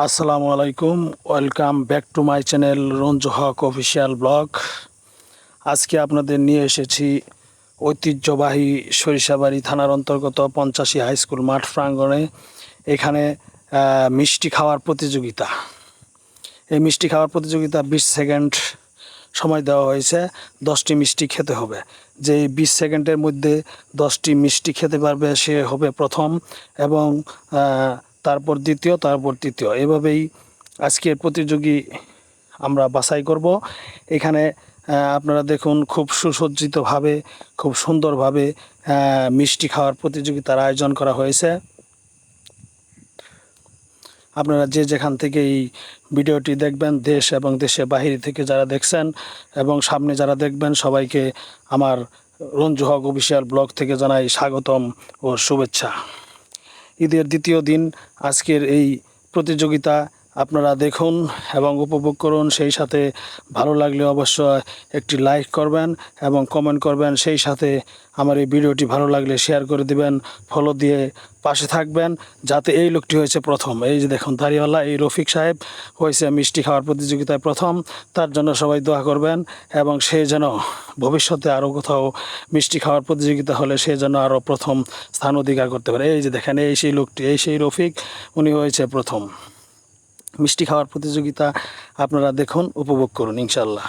আসসালামু আলাইকুম, welcome back to my channel Ranju Haque official blog. আজকে আপনাদের নিয়ে এসেছি ঐতিহ্যবাহী সরিষাবাড়ি থানার অন্তর্গত পঞ্চাশি হাই স্কুল মাঠ প্রাঙ্গণে। এখানে মিষ্টি খাওয়ার প্রতিযোগিতা। এই মিষ্টি খাওয়ার প্রতিযোগিতা বিশ সেকেন্ড সময় দেওয়া হয়েছে, দশটি মিষ্টি খেতে হবে। যে বিশ সেকেন্ডের মধ্যে দশটি মিষ্টি খেতে পারবে সে হবে প্রথম এবং তারপর দ্বিতীয়, তারপর তৃতীয়। এভাবেই আজকের প্রতিযোগী আমরা বাছাই করব। এখানে আপনারা দেখুন খুব সুসজ্জিতভাবে, খুব সুন্দরভাবে মিষ্টি খাওয়ার প্রতিযোগিতার আয়োজন করা হয়েছে। আপনারা যে যেখান থেকে এই ভিডিওটি দেখবেন, দেশ এবং দেশে বাহির থেকে যারা দেখছেন এবং সামনে যারা দেখবেন, সবাইকে আমার রঞ্জু হক অফিসিয়াল ব্লগ থেকে জানাই স্বাগতম ও শুভেচ্ছা। ঈদের দ্বিতীয় দিন আজকের এই প্রতিযোগিতা আপনারা দেখুন এবং উপভোগ করুন। সেই সাথে ভালো লাগলে অবশ্যই একটি লাইক করবেন এবং কমেন্ট করবেন। সেই সাথে আমার এই ভিডিওটি ভালো লাগলে শেয়ার করে দিবেন, ফলো দিয়ে পাশে থাকবেন যাতে এই লোকটি হয়েছে প্রথম। এই যে দেখুন, দাড়িওয়ালা, এই রফিক সাহেব হয়েছে মিষ্টি খাওয়ার প্রতিযোগিতায় প্রথম। তার জন্য সবাই দোয়া করবেন এবং সে যেন ভবিষ্যতে আরও কোথাও মিষ্টি খাওয়ার প্রতিযোগিতা হলে সে যেন আরও প্রথম স্থান অধিকার করতে পারে। এই যে দেখেন, এই সেই লোকটি, এই সেই রফিক, উনি হয়েছে প্রথম। মিষ্টি খাওয়ার প্রতিযোগিতা আপনারা দেখুন উপভোগ করুন ইনশাল্লাহ